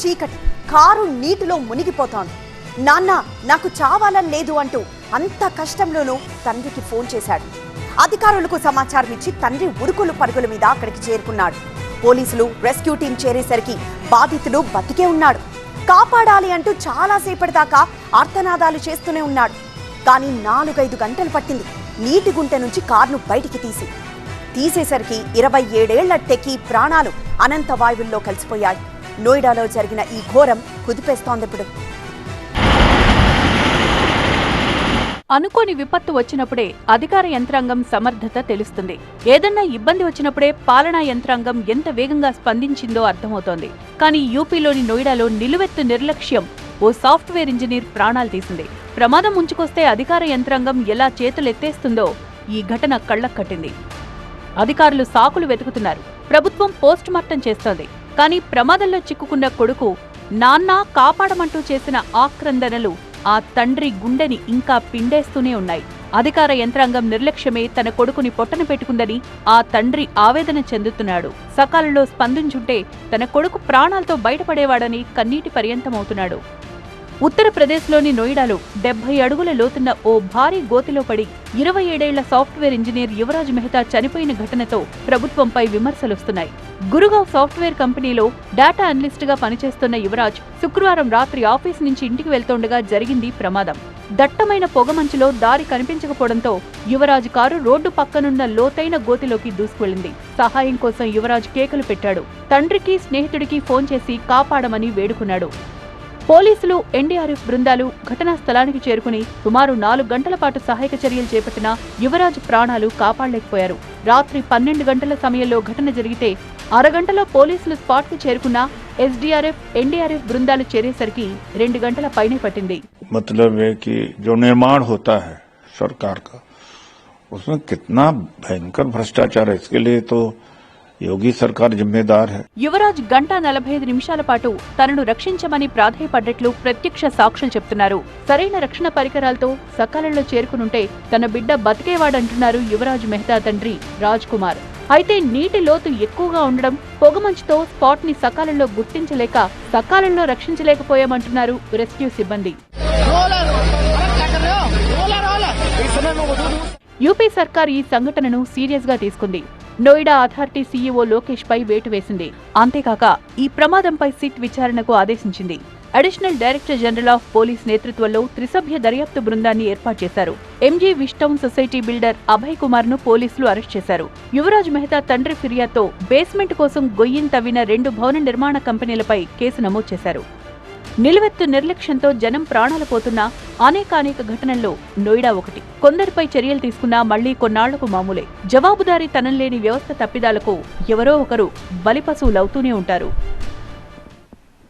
చీకటి కారు నీటిలో మునిగిపోతోంది. నాన్న నాకు చావాలని లేదు అంటూ అంత కష్టంలోనూ తండ్రికి ఫోన్ చేశాడు. అధికారులకు సమాచారం ఇచ్చి తండ్రి ఉరుకులు పరుగుల మీద అక్కడికి చేరుకున్నాడు. పోలీసులు రెస్క్యూ టీం చేరేసరికి బాధితుడు బతికే ఉన్నాడు. కాపాడాలి అంటూ చాలాసేపటి దాకా అర్థనాదాలు చేస్తూనే ఉన్నాడు. కానీ నాలుగైదు గంటలు పట్టింది నీటి గుంట నుంచి కార్ను బయటికి తీసి. తీసేసరికి ఇరవై ఏడేళ్ళ టెకీ ప్రాణాలు అనంత వాయువుల్లో కలిసిపోయాయి. నోయిడాలో జరిగిన ఈ ఘోరం కుదిపేస్తోందిప్పుడు అనుకోని విపత్తు వచ్చినప్పుడే అధికార యంత్రాంగం సమర్థత తెలుస్తుంది. ఏదన్నా ఇబ్బంది వచ్చినప్పుడే పాలనా యంత్రాంగం ఎంత వేగంగా స్పందించిందో అర్థమవుతోంది. కానీ యూపీలోని నోయిడాలో నిలువెత్తు నిర్లక్ష్యం ఓ సాఫ్ట్వేర్ ఇంజనీర్ ప్రాణాలు తీసింది. ప్రమాదం ముంచుకొస్తే అధికార యంత్రాంగం ఎలా చేతులెత్తేస్తుందో ఈ ఘటన కళ్ళకట్టింది అధికారులు సాకులు వెతుకుతున్నారు. ప్రభుత్వం పోస్ట్ మార్టం చేస్తోంది. కానీ ప్రమాదంలో చిక్కుకున్న కొడుకు నాన్న కాపాడమంటూ చేసిన ఆక్రందనలు ఆ తండ్రి గుండెని ఇంకా పిండేస్తూనే ఉన్నాయి. అధికార యంత్రాంగం నిర్లక్ష్యమే తన కొడుకుని పొట్టన పెట్టుకుందని ఆ తండ్రి ఆవేదన చెందుతున్నాడు. సకాలంలో స్పందించుంటే తన కొడుకు ప్రాణాలతో బయటపడేవాడని కన్నీటి పర్యంతమవుతున్నాడు. ఉత్తరప్రదేశ్లోని నోయిడాలో డెబ్బై అడుగుల లోతున్న ఓ భారీ గోతిలో పడి ఇరవై ఏడేళ్ళ సాఫ్ట్వేర్ ఇంజనీర్ యువరాజ్ మెహతా చనిపోయిన ఘటనతో ప్రభుత్వంపై విమర్శలొస్తున్నాయి. గురుగావ్ సాఫ్ట్వేర్ కంపెనీలో డేటా అనలిస్ట్గా పనిచేస్తున్న యువరాజ్ శుక్రవారం రాత్రి ఆఫీస్ నుంచి ఇంటికి వెళ్తుండగా జరిగింది ప్రమాదం. దట్టమైన పొగమంచులో దారి కనిపించకపోవడంతో యువరాజ్ కారు రోడ్డు పక్కనున్న లోతైన గోతిలోకి దూసుకువెళ్ళింది సహాయం కోసం యువరాజ్ కేకలు పెట్టాడు. తండ్రికి స్నేహితుడికి ఫోన్ చేసి కాపాడమని వేడుకున్నాడు. పోలీసులు ఎన్డీఆర్ఎఫ్ బృందాలు ఘటనా స్థలానికి చేరుకుని సుమారు నాలుగు గంటల పాటు సహాయక చర్యలు చేపట్టిన యువరాజ్ ప్రాణాలు కాపాడలేకపోయారు రాత్రి పన్నెండు గంటల సమయంలో ఘటన జరిగితే అరగంటలో పోలీసులు స్పాట్కు చేరుకున్న ఎస్డీఆర్ఎఫ్ ఎన్డీఆర్ఎఫ్ బృందాలు చేరేసరికి రెండు గంటల పైనే పట్టింది मतलब है कि जो निर्माण होता है सरकार का उसमें कितना भयंकर भ्रष्टाचार है इसके लिए तो యోగి సర్కార్ జిమ్మేదార్ యువరాజ్ గంట నలభై ఐదు నిమిషాల పాటు తనను రక్షించమని ప్రాధాయపడ్డట్లు ప్రత్యక్ష సాక్షులు చెప్తున్నారు. సరైన రక్షణ పరికరాలతో సకాలంలో చేరుకునుంటే తన బిడ్డ బతికేవాడంటున్నారు యువరాజ్ మెహతా తండ్రి రాజ్ కుమార్. అయితే నీటి లోతు ఎక్కువగా ఉండడం పొగమంచుతో స్పాట్ని సకాలంలో గుర్తించలేక సకాలంలో రక్షించలేకపోయామంటున్నారు రెస్క్యూ సిబ్బంది. యూపీ సర్కార్ ఈ సంఘటనను సీరియస్గా తీసుకుంది. నోయిడా అథారిటీ సీఈఓ లోకేష్ పై వేటు వేసింది. అంతేకాక ఈ ప్రమాదంపై సిట్ విచారణకు ఆదేశించింది. Additional director general of police నేతృత్వంలో త్రిసభ్య దర్యాప్తు బృందాన్ని ఏర్పాటు చేశారు. MG Wishtown society builder Abhay కుమార్ను పోలీసులు అరెస్ట్ చేశారు. యువరాజ్ మెహతా తండ్రి ఫిర్యాదుతో బేస్మెంట్ కోసం గొయ్యిన్ తవ్విన రెండు భవన నిర్మాణ కంపెనీలపై కేసు నమోదు చేశారు. నిలువెత్తు నిర్లక్ష్యంతో జనం ప్రాణాలు పోతున్న అనేకానేక ఘటనల్లో నోయిడా ఒకటి. కొందరిపై చర్యలు తీసుకున్నా మళ్ళీ కొన్నాళ్ళకు మామూలే. జవాబుదారీ తనం లేని వ్యవస్థ తప్పిదాలకు ఎవరో ఒకరు బలిపశువులవుతూనే ఉంటారు.